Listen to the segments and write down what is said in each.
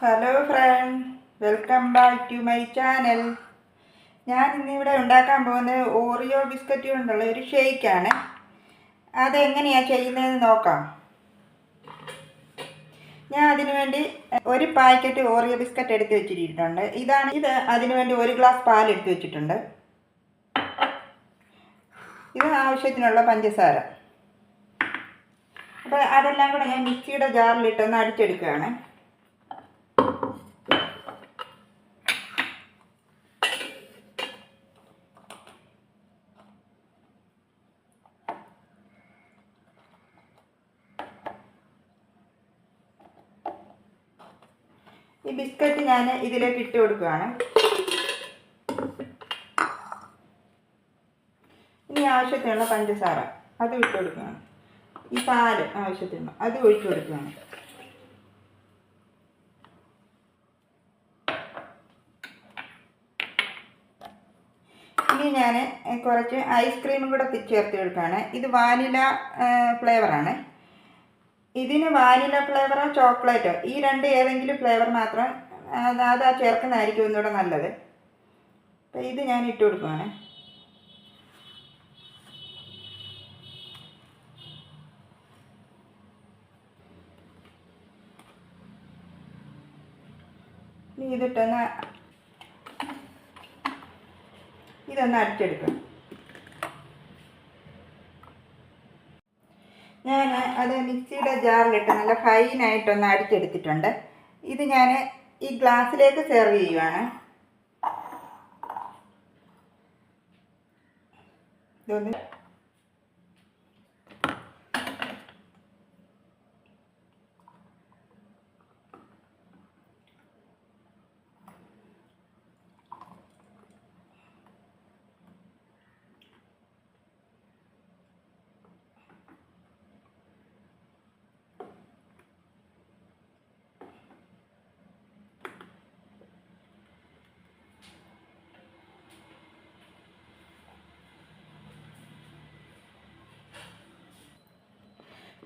Hello friend welcome back to my channel ഞാൻ ഇന്നിവിടെ ഉണ്ടാക്കാൻ പോകുന്നത് ഓറിയോ ബിസ്ക്കറ്റ് കൊണ്ടുള്ള ഒരു ഷേക്കാണ് അതെങ്ങനെയാണ് ചെയ്യുന്നതെന്ന് നോക്കാം. ഞാൻ അതിനു വേണ്ടി ഒരു പാക്കറ്റ് ഓറിയോ ബിസ്ക്കറ്റ് എടുത്ത് വെച്ചിട്ടുണ്ട്. ഇതാണ് ഇത് അതിനു വേണ്ടി ഒരു ഗ്ലാസ് പാൽ എടുത്ത് വെച്ചിട്ടുണ്ട്. ഇത് ആവശ്യത്തിനുള്ള പഞ്ചസാര. അപ്പോൾ അതെല്ലാം കൂടെ ഞാൻ മിക്സിയുടെ ജാറിലിട്ടൊന്ന് അടിച്ചെടുക്കുകയാണ്. ഈ ബിസ്ക്കറ്റ് ഞാൻ ഇതിലേക്ക് ഇട്ട് കൊടുക്കുകയാണ് ഇനി ആവശ്യത്തിനുള്ള പഞ്ചസാര അത് ഇട്ട് കൊടുക്കുകയാണ് ഈ പാൽ ആവശ്യത്തിന് അത് ഒഴിച്ചു കൊടുക്കുകയാണ് ഇനി ഞാൻ കുറച്ച് ഐസ്ക്രീമും കൂടെ ചേർത്ത് കൊടുക്കുകയാണ്. ഇത് വാനില ഫ്ലേവറാണ്. ഇതിന് വാനില ഫ്ലേവറോ ചോക്ലേറ്റോ? ഈ രണ്ട് ഏതെങ്കിലും ഫ്ലേവർ മാത്രം അത് ആ ചേർക്കുന്നതായിരിക്കും ഒന്നുകൂടെ നല്ലത്. അപ്പം ഇത് ഞാൻ ഇട്ട് കൊടുക്കുവാണ്. ഇതിട്ടൊന്ന് ഇതൊന്ന് അടിച്ചെടുക്കാം ഞാൻ അത് മിക്സിയുടെ ജാറിലിട്ട് നല്ല ഫൈനായിട്ടൊന്ന് അടിച്ചെടുത്തിട്ടുണ്ട് ഇത് ഞാൻ ഈ ഗ്ലാസ്സിലേക്ക് സെർവ് ചെയ്യുവാണ്. ഇതൊന്ന്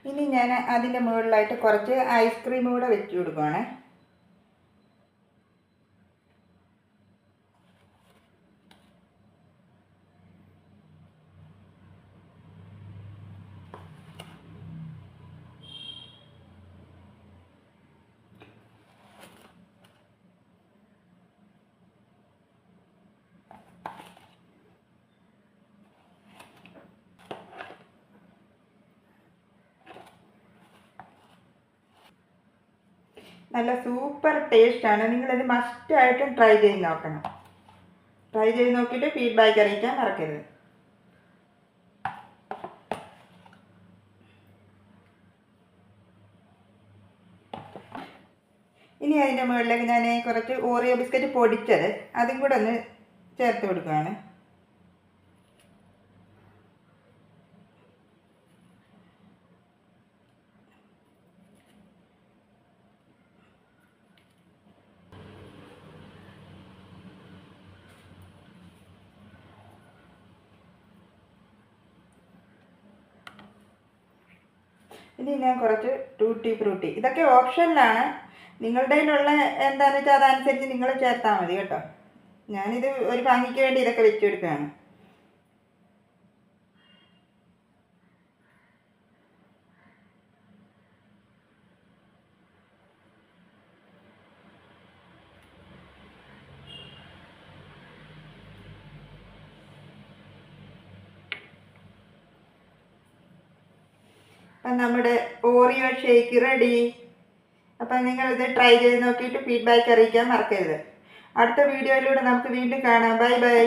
ഇനി ഞാൻ അതിന്റെ മുകളിലായിട്ട് കുറച്ച് ഐസ്ക്രീം കൂടെ വെച്ച് കൊടുക്കുവാണ്. നല്ല സൂപ്പർ ടേസ്റ്റാണ് നിങ്ങളിത് മസ്റ്റായിട്ടും ട്രൈ ചെയ്ത് നോക്കണം. ട്രൈ ചെയ്ത് നോക്കിയിട്ട് ഫീഡ്ബാക്ക് അറിയിക്കാൻ മറക്കരുത്. ഇനി അതിന്റെ മുകളിലേക്ക് ഞാൻ കുറച്ച് ഓറിയോ ബിസ്ക്കറ്റ് പൊടിച്ചത് അതും കൂടെ ഒന്ന് ചേർത്ത് കൊടുക്കുകയാണ് ഇനി ഞാൻ കുറച്ച് ടൂട്ടി ഫ്രൂട്ടി ഇതൊക്കെ ഓപ്ഷനിലാണ് നിങ്ങളുടെ കയ്യിലുള്ള എന്താണെന്ന് വെച്ചാൽ അതനുസരിച്ച് നിങ്ങൾ ചേർത്താൽ മതി കേട്ടോ. ഞാനിത് ഒരു ഭംഗിക്ക് വേണ്ടി ഇതൊക്കെ വെച്ചെടുക്കുകയാണ്. അപ്പം നമ്മുടെ ഓറിയോ ഷേക്ക് റെഡി അപ്പം നിങ്ങളിത് ട്രൈ ചെയ്ത് നോക്കിയിട്ട് ഫീഡ്ബാക്ക് അറിയിക്കാൻ മറക്കരുത്. അടുത്ത വീഡിയോയിലൂടെ നമുക്ക് വീണ്ടും കാണാം. Bye bye